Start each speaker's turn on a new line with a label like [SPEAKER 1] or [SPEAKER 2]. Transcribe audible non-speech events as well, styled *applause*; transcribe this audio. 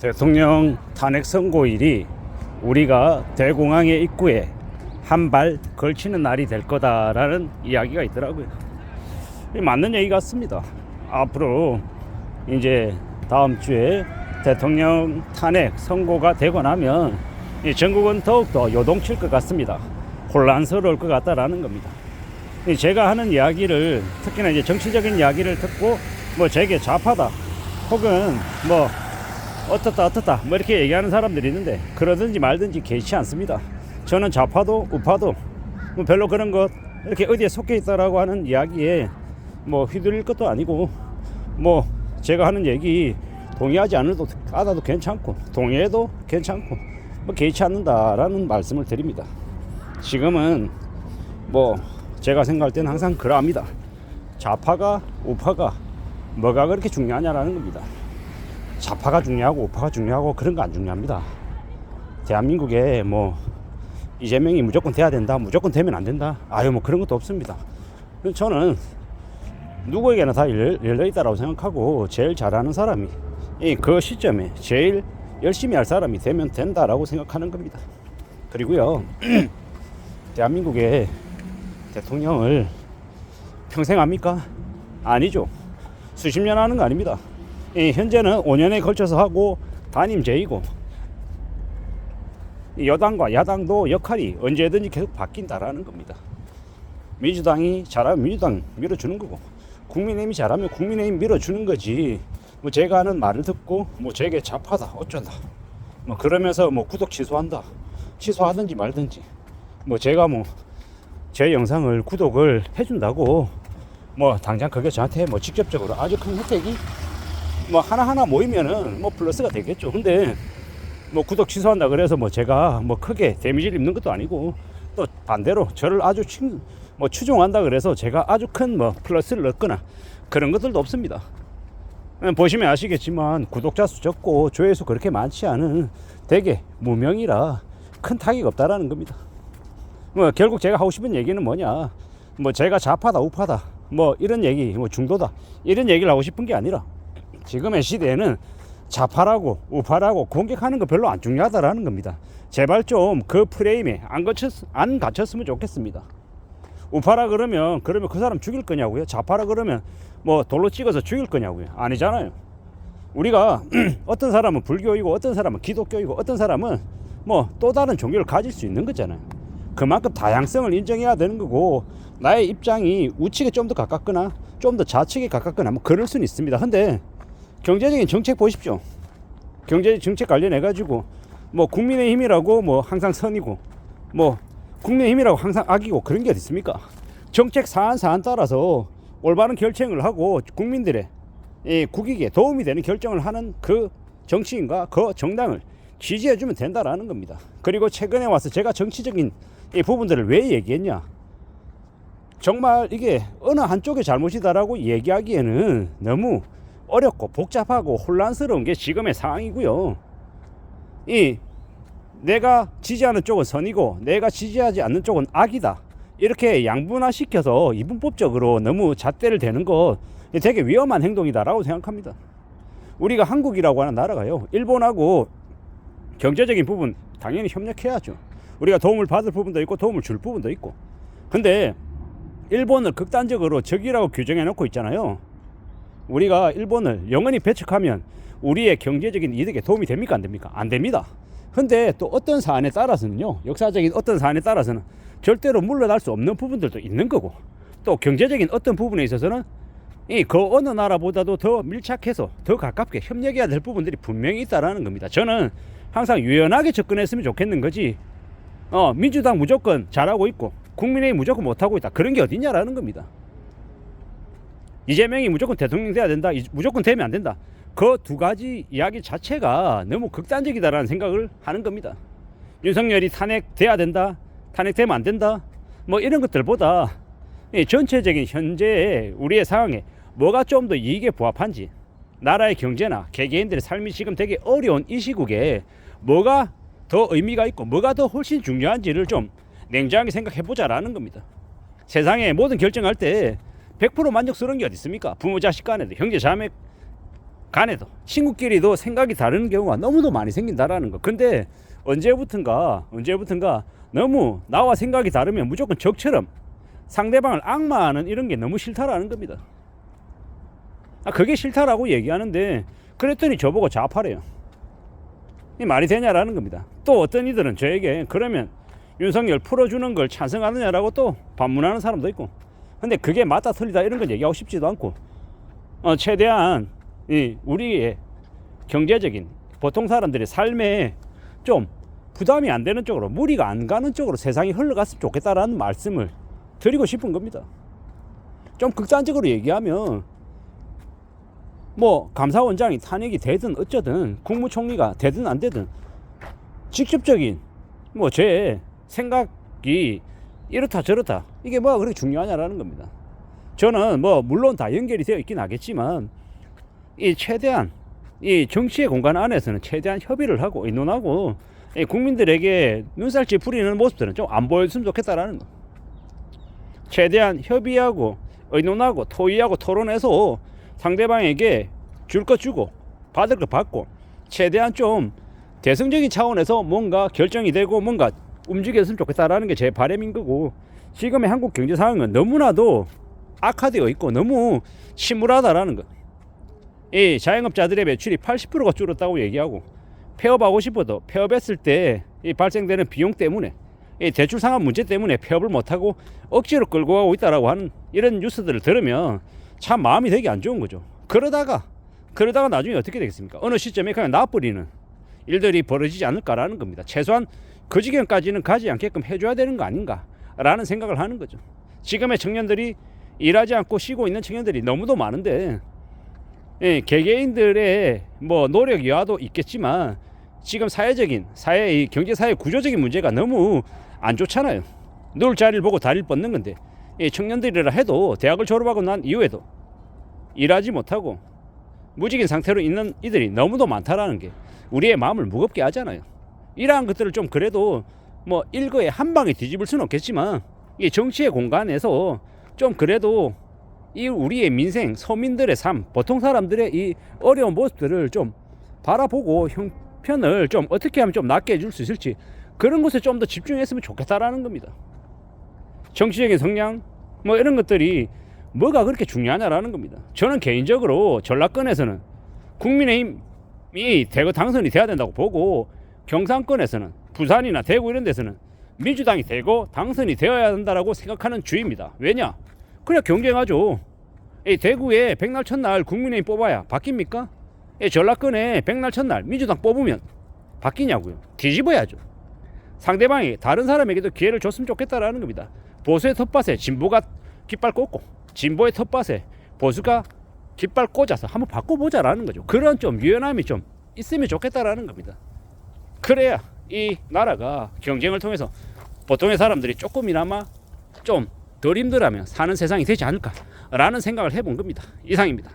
[SPEAKER 1] 대통령 탄핵 선고일이 우리가 대공항의 입구에 한 발 걸치는 날이 될 거다라는 이야기가 있더라고요. 이 맞는 얘기 같습니다. 앞으로 이제 다음 주에 대통령 탄핵 선고가 되고 나면 이 전국은 더욱더 요동칠 것 같습니다. 혼란스러울 것 같다라는 겁니다. 이 제가 하는 이야기를 특히나 이제 정치적인 이야기를 듣고 뭐 제게 좌파다 혹은 뭐 어떻다 어떻다 뭐 이렇게 얘기하는 사람들이 있는데 그러든지 말든지 개의치 않습니다. 저는 좌파도 우파도 뭐 별로 그런 것 이렇게 어디에 속해 있다라고 하는 이야기에 뭐 휘둘릴 것도 아니고 뭐 제가 하는 얘기 동의하지 않아도 않아도 괜찮고 동의해도 괜찮고 뭐 개의치 않는다라는 말씀을 드립니다. 지금은 뭐 제가 생각할 때는 항상 그러합니다. 좌파가 우파가 뭐가 그렇게 중요하냐라는 겁니다. 좌파가 중요하고 우파가 중요하고 그런 거 안 중요합니다. 대한민국에 뭐 이재명이 무조건 돼야 된다, 무조건 되면 안 된다. 아유 뭐 그런 것도 없습니다. 저는 누구에게나 다 열- 열려 있다라고 생각하고 제일 잘하는 사람이 이그 시점에 제일 열심히 할 사람이 되면 된다라고 생각하는 겁니다. 그리고요 *clears throat* 대한민국의 대통령을 평생 합니까? 아니죠. 수십 년 하는 거 아닙니다. 이 현재는 5년에 걸쳐서 하고 단임제이고 이 여당과 야당도 역할이 언제든지 계속 바뀐다라는 겁니다. 민주당이 잘하면 민주당 밀어주는 거고 국민의힘이 잘하면 국민의힘 밀어주는 거지. 뭐 제가 하는 말을 듣고 뭐 제게 좌파다 어쩐다. 뭐 그러면서 뭐 구독 취소한다. 취소하든지 말든지. 뭐 제가 뭐 제 영상을 구독을 해준다고 뭐 당장 그게 저한테 뭐 직접적으로 아주 큰 혜택이 뭐 하나하나 모이면은 뭐 플러스가 되겠죠. 근데 뭐 구독 취소한다 그래서 뭐 제가 뭐 크게 데미지를 입는 것도 아니고 또 반대로 저를 아주 친, 뭐 추종한다 그래서 제가 아주 큰 뭐 플러스를 넣거나 그런 것들도 없습니다. 음, 보시면 아시겠지만 구독자 수 적고 조회수 그렇게 많지 않은 되게 무명이라 큰 타격이 없다라는 겁니다. 뭐 결국 제가 하고 싶은 얘기는 뭐냐? 뭐 제가 좌파다 우파다 뭐 이런 얘기 뭐 중도다 이런 얘기를 하고 싶은 게 아니라 지금의 시대에는 좌파라고 우파라고 공격하는 거 별로 안 중요하다라는 겁니다. 제발 좀 그 프레임에 안 갇혔 안 갇혔으면 좋겠습니다. 우파라 그러면 그러면 그 사람 죽일 거냐고요? 좌파라 그러면 뭐 돌로 찍어서 죽일 거냐고요? 아니잖아요. 우리가 *clears throat* 어떤 사람은 불교이고 어떤 사람은 기독교이고 어떤 사람은 뭐 또 다른 종교를 가질 수 있는 거잖아요. 그만큼 다양성을 인정해야 되는 거고 나의 입장이 우측에 좀 더 가깝거나 좀 더 좌측에 가깝거나 뭐 그럴 수는 있습니다. 근데 경제적인 정책 보십시오. 경제 정책 관련해 가지고 뭐 국민의 힘이라고 뭐 항상 선이고 뭐 국민의 힘이라고 항상 악이고 그런 게 어디 있습니까? 정책 사안 사안 따라서 올바른 결정을 하고 국민들의 이 국익에 도움이 되는 결정을 하는 그 정치인과 그 정당을 지지해 주면 된다라는 겁니다. 그리고 최근에 와서 제가 정치적인 이 부분들을 왜 얘기했냐? 정말 이게 어느 한쪽의 잘못이다라고 얘기하기에는 너무 어렵고 복잡하고 혼란스러운 게 지금의 상황이고요. 이 내가 지지하는 쪽은 선이고 내가 지지하지 않는 쪽은 악이다. 이렇게 양분화 시켜서 이분법적으로 너무 잣대를 대는 거 되게 위험한 행동이다라고 생각합니다. 우리가 한국이라고 하는 나라가요. 일본하고 경제적인 부분 당연히 협력해야죠. 우리가 도움을 받을 부분도 있고 도움을 줄 부분도 있고. 근데 일본을 극단적으로 적이라고 규정해 놓고 있잖아요. 우리가 일본을 영원히 배척하면 우리의 경제적인 이득에 도움이 됩니까 안 됩니까? 안 됩니다. 근데 또 어떤 사안에 따라서는요. 역사적인 어떤 사안에 따라서는 절대로 물러날 수 없는 부분들도 있는 거고 또 경제적인 어떤 부분에 있어서는 이그 어느 나라보다도 더 밀착해서 더 가깝게 협력해야 될 부분들이 분명히 있다라는 겁니다. 저는 항상 유연하게 접근했으면 좋겠는 거지. 어, 민주당 무조건 잘하고 있고 국민의힘 무조건 못하고 있다. 그런 게 어딨냐라는 겁니다. 이재명이 무조건 대통령 돼야 된다. 이- 무조건 되면 안 된다. 그 두 가지 이야기 자체가 너무 극단적이다라는 생각을 하는 겁니다. 윤석열이 탄핵돼야 된다. 탄핵되면 안 된다. 뭐 이런 것들보다 이 전체적인 현재의 우리의 상황에 뭐가 좀 더 이익에 부합한지 나라의 경제나 개개인들의 삶이 지금 되게 어려운 이 시국에 뭐가 더 의미가 있고 뭐가 더 훨씬 중요한지를 좀 냉정하게 생각해 보자라는 겁니다. 세상에 모든 결정할 때 100% 만족스러운 게 어디 있습니까? 부모 자식 간에도 형제 자매 간에도 친구끼리도 생각이 다른 경우가 너무도 많이 생긴다라는 거. 근데 언제부턴가 언제부턴가 너무 나와 생각이 다르면 무조건 적처럼 상대방을 악마하는 이런 게 너무 싫다라는 겁니다. 아 그게 싫다라고 얘기하는데 그랬더니 저보고 좌파래요. 이 말이 되냐라는 겁니다. 또 어떤 이들은 저에게 그러면 윤석열 풀어주는 걸 찬성하느냐라고 또 반문하는 사람도 있고. 근데 그게 맞다 틀리다 이런 걸 얘기하고 싶지도 않고. 어, 최대한 이 우리의 경제적인 보통 사람들의 삶에 좀 부담이 안 되는 쪽으로 무리가 안 가는 쪽으로 세상이 흘러갔으면 좋겠다라는 말씀을 드리고 싶은 겁니다. 좀 극단적으로 얘기하면 뭐 감사원장이 탄핵이 되든 어쩌든 국무총리가 되든 안 되든 직접적인 뭐 제 생각이 이렇다 저렇다 이게 뭐가 그렇게 중요하냐라는 겁니다. 저는 뭐 물론 다 연결이 되어 있긴 하겠지만 이 최대한 이 정치의 공간 안에서는 최대한 협의를 하고 의논하고 이 국민들에게 눈살찌 부리는 모습들은 좀 안 보였으면 좋겠다라는 거. 최대한 협의하고 의논하고 토의하고 토론해서 상대방에게 줄 것 주고 받을 것 받고 최대한 좀 대승적인 차원에서 뭔가 결정이 되고 뭔가 움직였으면 좋겠다라는 게 제 바람인 거고 지금의 한국 경제 상황은 너무나도 악화되어 있고 너무 침울하다라는 것. 이 자영업자들의 매출이 80%가 줄었다고 얘기하고 폐업하고 싶어도 폐업했을 때 이 발생되는 비용 때문에 이 대출 상환 문제 때문에 폐업을 못하고 억지로 끌고 가고 있다라고 하는 이런 뉴스들을 들으면 참 마음이 되게 안 좋은 거죠. 그러다가 그러다가 나중에 어떻게 되겠습니까? 어느 시점에 그냥 나버리는 일들이 벌어지지 않을까라는 겁니다. 최소한 그 지경까지는 가지 않게끔 해줘야 되는 거 아닌가라는 생각을 하는 거죠. 지금의 청년들이 일하지 않고 쉬고 있는 청년들이 너무도 많은데 예, 개개인들의 뭐 노력 여하도 있겠지만 지금 사회적인 사회 이 경제 사회 구조적인 문제가 너무 안 좋잖아요. 놀 자리를 보고 다리를 뻗는 건데 이 청년들이라 해도 대학을 졸업하고 난 이후에도 일하지 못하고 무직인 상태로 있는 이들이 너무도 많다라는 게 우리의 마음을 무겁게 하잖아요. 이러한 것들을 좀 그래도 뭐 일거에 한 방에 뒤집을 수는 없겠지만 이 정치의 공간에서 좀 그래도 이 우리의 민생 서민들의 삶 보통 사람들의 이 어려운 모습들을 좀 바라보고 형편을 좀 어떻게 하면 좀 낫게 해줄 수 있을지 그런 것에 좀 더 집중했으면 좋겠다라는 겁니다. 정치적인 성향 뭐 이런 것들이 뭐가 그렇게 중요하냐라는 겁니다. 저는 개인적으로 전라권에서는 국민의힘이 대거 당선이 돼야 된다고 보고 경상권에서는 부산이나 대구 이런 데서는 민주당이 대거 당선이 되어야 한다라고 생각하는 주의입니다. 왜냐? 그냥 경쟁하죠. 이 대구에 백날 첫날 국민의힘 뽑아야 바뀝니까? 이 전라권에 백날 첫날 민주당 뽑으면 바뀌냐고요. 뒤집어야죠. 상대방이 다른 사람에게도 기회를 줬으면 좋겠다라는 겁니다. 보수의 텃밭에 진보가 깃발 꽂고 진보의 텃밭에 보수가 깃발 꽂아서 한번 바꿔보자라는 거죠. 그런 좀 유연함이 좀 있으면 좋겠다라는 겁니다. 그래야 이 나라가 경쟁을 통해서 보통의 사람들이 조금이나마 좀 덜 힘들하면 사는 세상이 되지 않을까라는 생각을 해본 겁니다. 이상입니다.